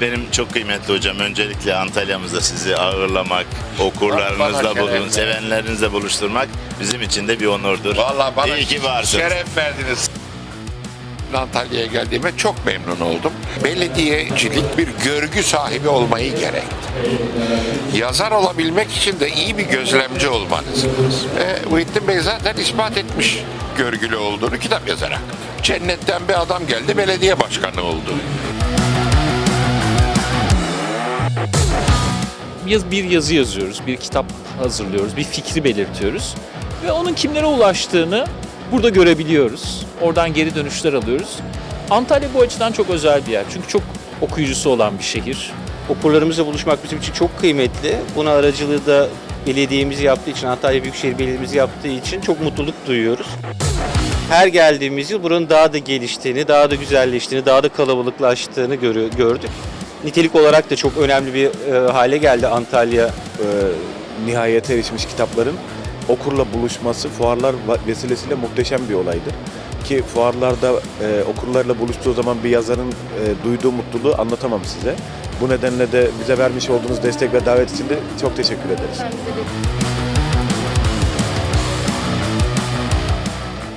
benim çok kıymetli hocam. Öncelikle Antalya'mızda sizi ağırlamak, Bana okurlarınızla, şeref bulun, sevenlerinizle buluşturmak bizim için de bir onurdur. Vallahi bana İyi ki varsınız. şeref verdiniz. Antalya'ya geldiğime çok memnun oldum. Belediyecilik bir görgü sahibi olmayı gerekti. Yazar olabilmek için de iyi bir gözlemci olmanız lazım. E, Muhittin Bey zaten ispat etmiş görgülü olduğunu kitap yazarak. Cennetten bir adam geldi belediye başkanı oldu. Yaz, bir yazı yazıyoruz, bir kitap hazırlıyoruz, bir fikri belirtiyoruz. Ve onun kimlere ulaştığını burada görebiliyoruz. Oradan geri dönüşler alıyoruz. Antalya bu açıdan çok özel bir yer. Çünkü çok okuyucusu olan bir şehir. Okurlarımızla buluşmak bizim için çok kıymetli. Buna aracılığı da belediyemiz yaptığı için, Antalya Büyükşehir Belediye'miz yaptığı için çok mutluluk duyuyoruz. Her geldiğimiz yıl buranın daha da geliştiğini, daha da güzelleştiğini, daha da kalabalıklaştığını gördük. Nitelik olarak da çok önemli bir e, hale geldi Antalya. e, nihayete erişmiş kitapların okurla buluşması fuarlar vesilesiyle muhteşem bir olaydır. Ki fuarlarda e, okurlarla buluştuğu zaman bir yazarın e, duyduğu mutluluğu anlatamam size. Bu nedenle de bize vermiş olduğunuz destek ve davet için de çok teşekkür ederiz.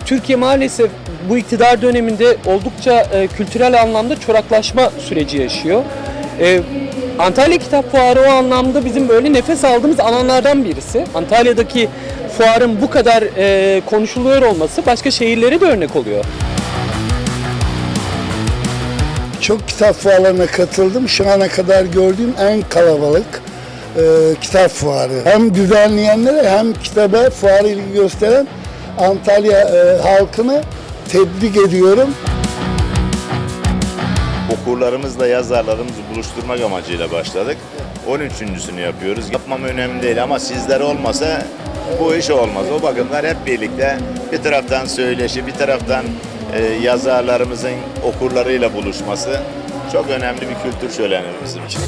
Türkiye maalesef bu iktidar döneminde oldukça e, kültürel anlamda çoraklaşma süreci yaşıyor. E, Antalya Kitap Fuarı o anlamda bizim böyle nefes aldığımız alanlardan birisi. Antalya'daki fuarın bu kadar e, konuşuluyor olması başka şehirlere de örnek oluyor. Çok kitap fuarlarına katıldım. Şu ana kadar gördüğüm en kalabalık e, kitap fuarı. Hem düzenleyenlere hem kitaba fuarı ilgi gösteren Antalya e, halkını tebrik ediyorum. Okurlarımızla yazarlarımızı buluşturmak amacıyla başladık. 13.sünü yapıyoruz. Yapmam önemli değil ama sizler olmasa bu iş olmaz. O bakımdan hep birlikte bir taraftan söyleşi, bir taraftan e, yazarlarımızın okurlarıyla buluşması çok önemli bir kültür şöleni bizim için.